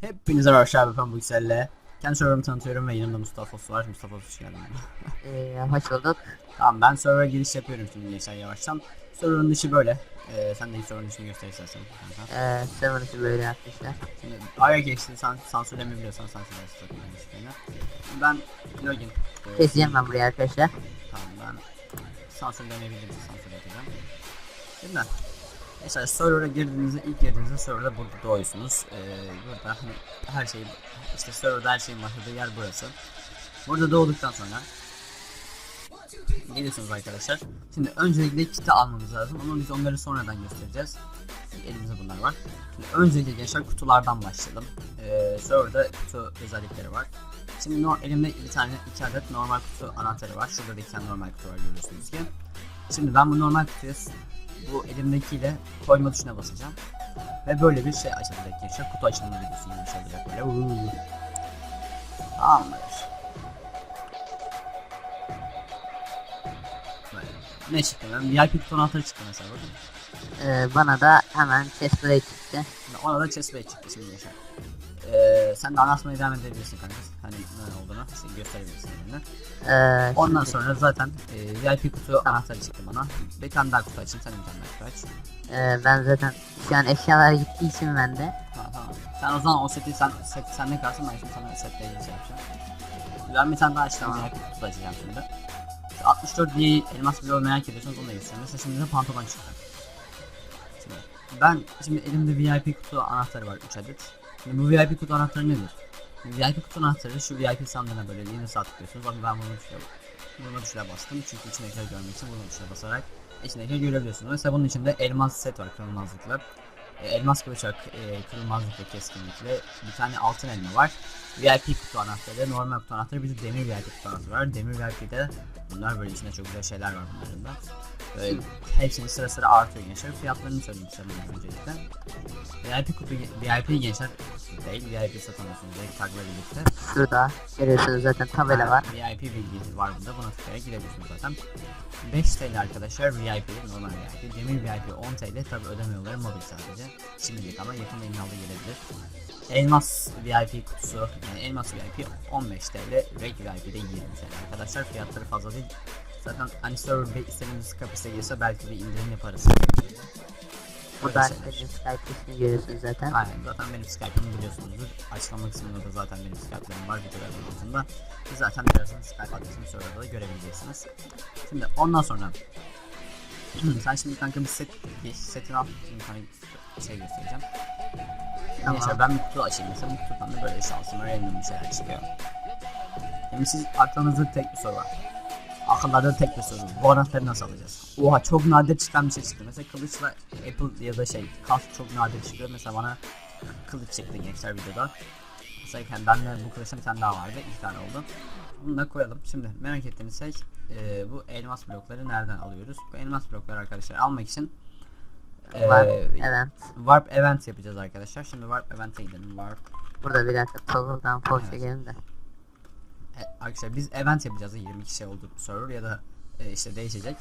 Hepinize merhaba arkadaşlar ben Büksel'le. Kendi server'ımı tanıtıyorum ve yanımda Mustafa Su var. Mustafa Su hoş geldin. Ee, hoş bulduk. tamam ben server'a giriş yapıyorum şimdi gençler yavaştan. Server'ın dışı böyle. Ee, sen de ilk server'ın dışını göster istersen. kanka. Ee, server için böyle yapmışlar. Şimdi aya geçti sen sansürleme biliyorsan sansürlersin. Ben login. e, Keseceğim ben buraya arkadaşlar. Tamam ben sansürlenebilirim sansür edeceğim. Şimdi mesela server'a girdiğinizde ilk girdiğinizde server'da burada doğuyorsunuz. Ee, burada hani her şey işte server'da her şeyin başladığı yer burası. Burada doğduktan sonra geliyorsunuz arkadaşlar. Şimdi öncelikle kiti almamız lazım ama biz onları sonradan göstereceğiz. Elimizde bunlar var. Şimdi öncelikle gençler kutulardan başlayalım. Ee, server'da kutu özellikleri var. Şimdi no, elimde bir tane iki adet normal kutu anahtarı var. Şurada da iki tane normal kutu var görüyorsunuz ki. Şimdi ben bu normal kutuyu bu elimdekiyle koyma tuşuna basacağım. Ve böyle bir şey açılacak gençler. Kutu açılma videosu gibi bir şey olacak böyle. Uuu. Tamamdır. Böyle. Ne çıktı? VIP kutu anahtarı çıktı mesela bakın. Ee, bana da hemen chest plate çıktı. Ona da chest plate çıktı şimdi gençler. Ee, sen de anlatmaya devam edebilirsin kanka. Hani ne olduğunu gösterebilirsin elimde. Ee, Ondan şimdi, sonra zaten e, VIP kutu anahtarı çıktı bana. Bir tane daha kutu açayım, sen bir tane daha kutu aç. e, ben zaten şu an eşyalar gittiği için ben de Tamam tamam. Sen o zaman o seti sen set sende kalsın ben şimdi sana setle ilgili şey yapacağım. Ben bir tane daha açtım VIP kutu açacağım şimdi. Şu 64 diye elmas bloğu merak ediyorsanız onu da göstereyim. Mesela şimdi de pantolon çıktı. Şimdi ben şimdi elimde VIP kutu anahtarı var 3 adet. Şimdi bu VIP kutu anahtarı nedir? VIP kutu anahtarı şu VIP sandığına böyle yeni sağ tıklıyorsunuz. Bakın ben bunu tuşla, bunu tuşla bastım çünkü içindekileri görmek için bunu tuşla basarak içindekileri görebiliyorsunuz. Mesela bunun içinde elmas set var kırılmazlıkla. E, elmas bıçak, e, kırılmazlık ve keskinlikle bir tane altın elma var. VIP kutu anahtarı, normal kutu anahtarı, bir de demir VIP kutu anahtarı var. Demir VIP'de bunlar böyle içinde çok güzel şeyler var bunların da. Böyle hepsinin sıra sıra artıyor gençler. Fiyatlarını söyleyeyim size bunun öncelikle. VIP kutu, VIP gençler değil, VIP satamıyorsunuz direkt tagla birlikte. şurada görüyorsunuz zaten tabela var. VIP bilgi var burada. Buna tıklayarak girebilirsiniz zaten. 5 TL arkadaşlar VIP, normal VIP. Demir VIP 10 TL. Tabi ödeme yolları mobil sadece. Şimdilik ama yakında inşallah gelebilir. Elmas VIP kutusu, yani elmas VIP 15 TL. Reg VIP de 20 TL arkadaşlar. Fiyatları fazla değil. Zaten hani server Bey istediğiniz kapasite gelirse belki bir indirim yaparız. Burada Öyle şeyler. benim Skype ismini görüyorsunuz zaten. Aynen zaten benim Skype'ımı biliyorsunuzdur. Açıklama kısmında da zaten benim Skype'larım var videolarımın altında. Siz zaten birazdan Skype adresimi sonra da görebileceksiniz. Şimdi ondan sonra sen şimdi kanka bir set geç, setini al. Şimdi bir şey göstereceğim. Tamam. Neyse ben bir kutu açayım mesela bu kutudan da böyle şansıma random bir şeyler çıkıyor. Şimdi siz aklınızda tek bir soru var. Akıllarda tek bir soru. Bu anahtarı nasıl alacağız? Oha çok nadir çıkan bir şey çıktı. Mesela kılıçla Apple ya da şey kask çok nadir çıkıyor. Mesela bana kılıç çıktı gençler videoda. Mesela yani bende bu kılıçta bir tane daha vardı. iki tane oldu. Bunu da koyalım. Şimdi merak ettiğimiz şey e, bu elmas blokları nereden alıyoruz? Bu elmas blokları arkadaşlar almak için e, Var. Evet. Warp event yapacağız arkadaşlar. Şimdi Warp event'e gidelim. Warp Burada bir dakika toggle'dan pol Evet. çekelim de. E, arkadaşlar biz event yapacağız 20 kişi oldu server ya da e, işte değişecek.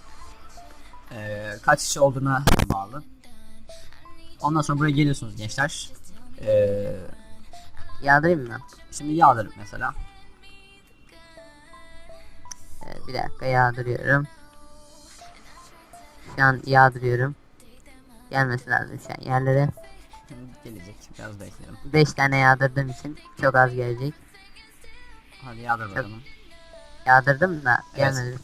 E, kaç kişi olduğuna bağlı. Ondan sonra buraya geliyorsunuz gençler. E, Yağdırayım mı? şimdi yağdırıp mesela. Ee, bir dakika yağdırıyorum. Şu an yağdırıyorum. Gelmesi lazım an yerlere. Gelecek. Biraz bekleyelim. 5 tane yağdırdığım için çok az gelecek. Hadi yağdır bakalım. Yağdırdım da Evet. gelmedi.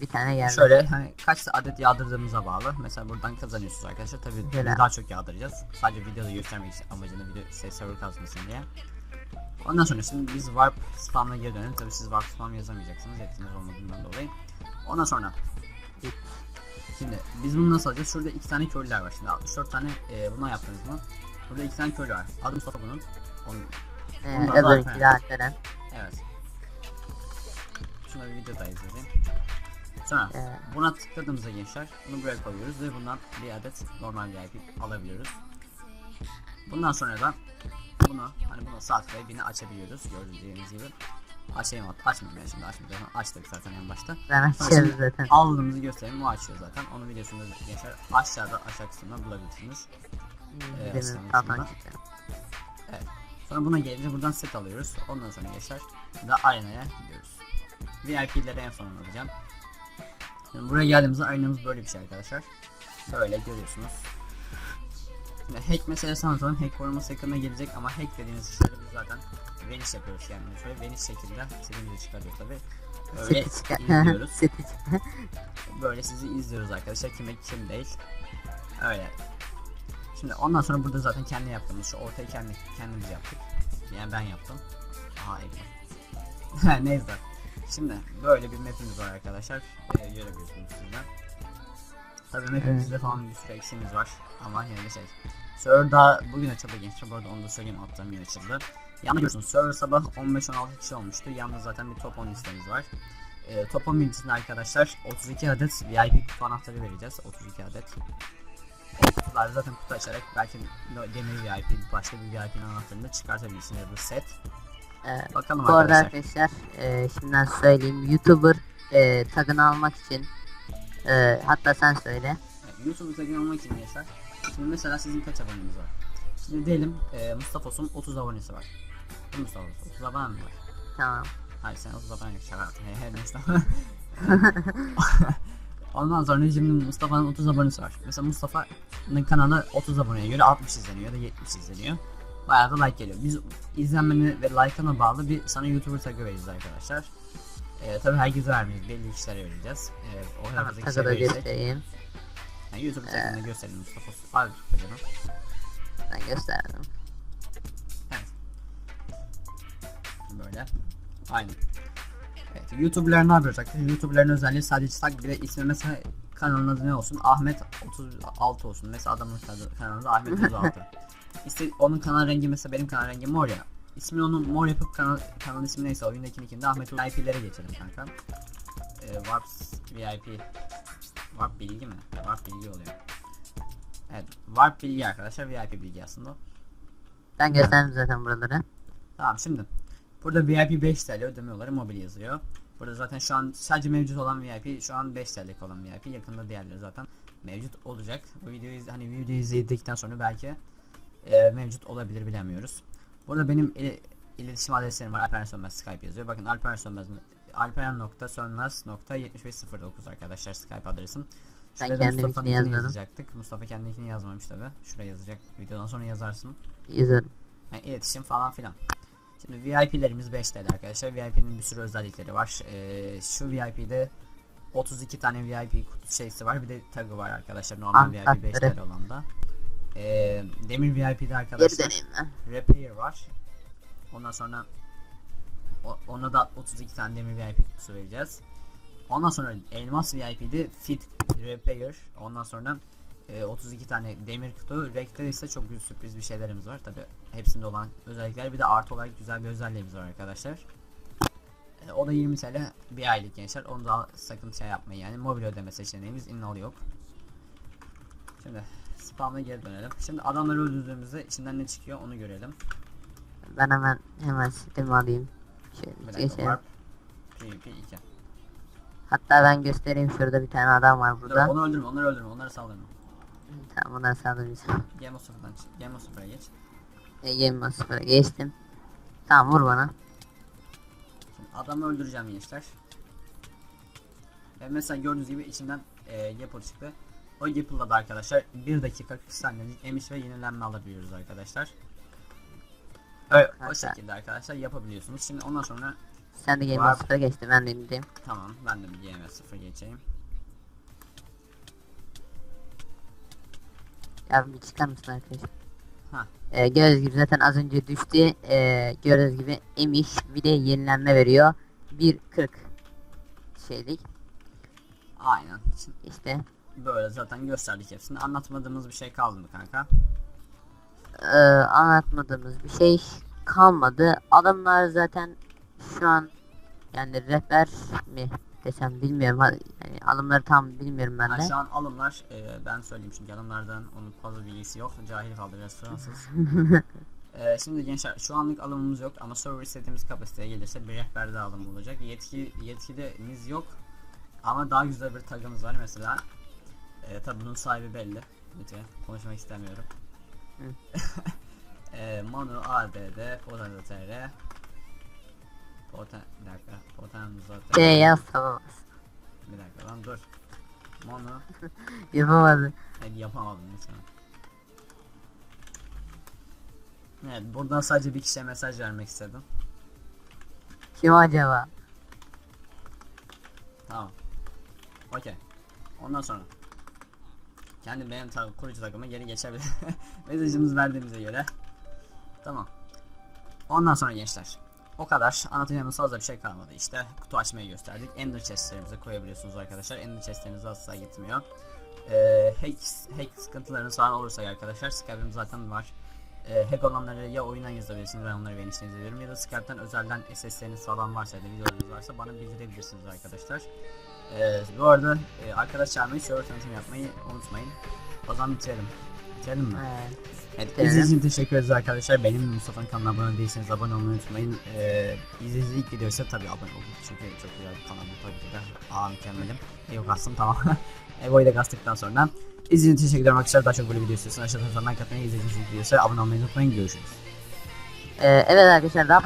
Bir tane geldi. Şöyle hani kaç adet yağdırdığımıza bağlı. Mesela buradan kazanıyorsunuz arkadaşlar. Tabii biz daha çok yağdıracağız. Sadece videoda göstermek için amacını video şey server kazmasın diye. Ondan sonra şimdi biz warp spam'a geri dönelim. Tabii siz warp spam yazamayacaksınız yetkiniz olmadığından dolayı. Ondan sonra Şimdi biz bunu nasıl alacağız? Şurada iki tane köylüler var. Şimdi 64 tane e, bundan yaptınız mı? Burada iki tane köylü var. Adı Mustafa bunun. Onun, Ee, de Alperen. evet. Şuna bir video da izleyelim. Sonra Ee, buna tıkladığımızda gençler bunu buraya koyuyoruz ve bundan bir adet normal VIP alabiliyoruz. Bundan sonra da bunu hani bunu saat ve bini açabiliyoruz gördüğünüz gibi. Açayım at. Açmayayım ben şimdi açmayacağım. Açtık zaten en başta. Ben şimdi zaten. Aldığımızı göstereyim o açıyor zaten. Onu biliyorsunuz gençler aşağıda aşağı kısmında bulabilirsiniz. Hmm, Evet, şurada. çıktı. Sonra buna gelince buradan set alıyoruz. Ondan sonra gençler da arenaya gidiyoruz. VIP'leri en son alacağım. Şimdi buraya geldiğimizde arenamız böyle bir şey arkadaşlar. Böyle görüyorsunuz. Hack meselesi anlatalım. Hack koruması yakında gelecek ama hack dediğimiz işleri biz zaten vanish yapıyoruz yani. Şöyle vanish şekilde istediğimizi çıkarıyoruz tabi. Böyle izliyoruz. Böyle sizi izliyoruz arkadaşlar. Kime kim değil. Öyle. Şimdi ondan sonra burada zaten kendi yaptığımız şu ortayı kendi kendimiz yaptık. Yani ben yaptım. Aha ekran. Neyse. Şimdi böyle bir mapimiz var arkadaşlar. Ee, görebiliyorsunuz sizden. Tabii mapimizde falan bir sürü eksiğimiz var. Ama de şey. Server daha bugün açıldı gençler. Bu arada onu da söyleyeyim alttan yine açıldı. Yalnız görüyorsunuz server sabah 15-16 kişi olmuştu. Yalnız zaten bir top 10 listemiz var. Ee, top 10 listesinde arkadaşlar 32 adet VIP kutu anahtarı vereceğiz. 32 adet. O kutular zaten kutu açarak belki demir VIP, başka bir VIP'nin anahtarını da çıkartabilirsiniz ya da set. Ee, Bakalım Bu arada arkadaşlar. arkadaşlar e, şimdiden söyleyeyim YouTuber e, tagını almak için e, hatta sen söyle. YouTube'u takip olmak için gençler. Şimdi mesela sizin kaç aboneniz var? Şimdi diyelim e, Mustafa'sın 30 abonesi var. Bu Mustafa 30 abonen mi var? Tamam. Hayır sen 30 abone yok şaka yaptım. He he neyse. Ondan sonra şimdi Mustafa'nın 30 abonesi var. Mesela Mustafa'nın kanalı 30 aboneye göre 60 izleniyor ya da 70 izleniyor. Bayağı da like geliyor. Biz izlenmeni ve like'ına bağlı bir sana YouTuber tagı vereceğiz arkadaşlar. Ee, tabii herkese vermeyiz. Belli kişilere vereceğiz. Ee, o tadı kişilere da göstereyim. Yani YouTube tagını gösterelim Mustafa. Abi bacanım. Ben gösterdim. Böyle. Aynen. Evet, YouTuber'lar ne yapıyor arkadaşlar? YouTuber'ların özelliği sadece tag bir de ismi mesela kanalın adı ne olsun? Ahmet 36 olsun. Mesela adamın kanalı- Ahmet 36. İşte onun kanal rengi mesela benim kanal rengim mor ya. İsmini onun mor yapıp kanal, kanal ismi neyse oyundaki nickinde Ahmet VIP'lere geçelim kanka. Ee, Warps VIP Warp bilgi mi? Warp bilgi oluyor. Evet, Warp bilgi arkadaşlar VIP bilgi aslında. Ben gösterdim zaten buraları. Tamam şimdi burada VIP 5 TL ödeme olarak mobil yazıyor. Burada zaten şu an sadece mevcut olan VIP şu an 5 TL'lik olan VIP yakında diğerleri zaten mevcut olacak. Bu videoyu hani videoyu izledikten sonra belki e, mevcut olabilir bilemiyoruz. Burada benim il- iletişim adreslerim var. Alperen Sönmez Skype yazıyor. Bakın Alperen Sönmez alperen.sönmez.7509 arkadaşlar Skype adresim. Ben Şuraya da kendiminkini Mustafa'nınkini yazmadım. yazacaktık. Mustafa kendininkini yazmamış tabi. Şuraya yazacak. Videodan sonra yazarsın. Yazarım. Yani iletişim falan filan. Şimdi VIP'lerimiz 5 TL arkadaşlar. VIP'nin bir sürü özellikleri var. Ee, şu VIP'de 32 tane VIP kutu şeysi var. Bir de tagı var arkadaşlar. Normal VIP 5 Anahtarı. TL olan da. Ee, Demir VIP'de Geri arkadaşlar döneyim ben. Repair var. Ondan sonra o- ona da 32 tane Demir VIP kutusu vereceğiz. Ondan sonra Elmas VIP'de Fit Repair. Ondan sonra e, 32 tane demir kutu. Rek'te ise çok büyük sürpriz bir şeylerimiz var. Tabi hepsinde olan özellikler. Bir de artı olarak güzel bir özelliğimiz var arkadaşlar. E, o da 20 TL bir aylık gençler. Onu da sakın şey yapmayın yani. Mobil ödeme seçeneğimiz inal yok. Şimdi spam'a geri dönelim. Şimdi adamları öldürdüğümüzde içinden ne çıkıyor onu görelim. Ben hemen hemen sitemi alayım. Şöyle geçelim. PvP 2. Hatta ben göstereyim şurada bir tane adam var Dur burada. onu öldürme onları öldürme onları saldırma. Tamam bundan saldıracağım. Game of Sıfır'dan çık. Game of geç. Ege sıfıra geçtim. Tamam vur bana. Şimdi adamı öldüreceğim gençler. Ve mesela gördüğünüz gibi içinden e, Yapple çıktı. O Yaple'da da arkadaşlar 1 dakika 40 saniyelik emiş ve yenilenme alabiliyoruz arkadaşlar. Öyle, o şekilde arkadaşlar yapabiliyorsunuz. Şimdi ondan sonra Sen de Var. Game sıfıra geçti ben de indeyim. tamam ben de bir GMS 0 geçeyim. Ya bir çıkar mısın arkadaşlar? Ha. Ee, gördüğünüz gibi zaten az önce düştü. Ee, gördüğünüz gibi emiş bir de yenilenme veriyor. 1.40 şeylik Aynen. Şimdi işte. Böyle zaten gösterdik hepsini. Anlatmadığımız bir şey kaldı mı kanka? Ee, anlatmadığımız bir şey kalmadı. Adamlar zaten şu an yani rehber mi desem bilmiyorum. Yani alımları tam bilmiyorum ben de. şu an alımlar e, ben söyleyeyim çünkü alımlardan onun fazla bilgisi yok. Cahil kaldı biraz Fransız. Ee, şimdi gençler şu anlık alımımız yok ama server istediğimiz kapasiteye gelirse bir rehber daha alım olacak. Yetki yetkilimiz yok ama daha güzel bir tagımız var mesela. Ee, tabi bunun sahibi belli. Lütfen konuşmak istemiyorum. Ee, Manu ADD Potenza.tr Poten bir dakika Potenza.tr C yaz tamam. Bir dakika lan dur. Manu Yapamadı. Evet yapamadım mesela. Evet buradan sadece bir kişiye mesaj vermek istedim. Kim acaba? Tamam. Okey. Ondan sonra. Kendi benim ta kurucu takıma geri geçebilir. Mesajımızı verdiğimize göre. Tamam. Ondan sonra gençler. O kadar. Anlatacağımız fazla bir şey kalmadı. İşte kutu açmayı gösterdik. Ender chestlerimize koyabiliyorsunuz arkadaşlar. Ender chestleriniz asla gitmiyor. Ee, hack, hack sıkıntılarınız falan olursa arkadaşlar Skype'im zaten var. Ee, hack olanları ya oyundan yazabilirsiniz ben onları beğenişlerinizi veriyorum ya da Skype'den özelden SS'leriniz falan varsa ya da videolarınız varsa bana bildirebilirsiniz arkadaşlar. Ee, bu arada e, arkadaş çağırmayı, server tanıtım yapmayı unutmayın. O zaman bitirelim. Bitirelim mi? Evet. Evet, izlediğiniz için teşekkür ederiz arkadaşlar. Benim Mustafa'nın kanalına abone değilseniz abone olmayı unutmayın. Ee, izlediğiniz ilk video ise tabii abone olun. Çünkü çok güzel bir kanal bu tabii ki de. Aa mükemmelim. Evo kastım tamam. Evo'yu da kastıktan sonra. İzlediğiniz için teşekkür ederim arkadaşlar. Daha çok böyle video istiyorsanız aşağıdan like atmayı, izlediğiniz ilk video ise abone olmayı unutmayın. Görüşürüz. Ee, evet arkadaşlar daha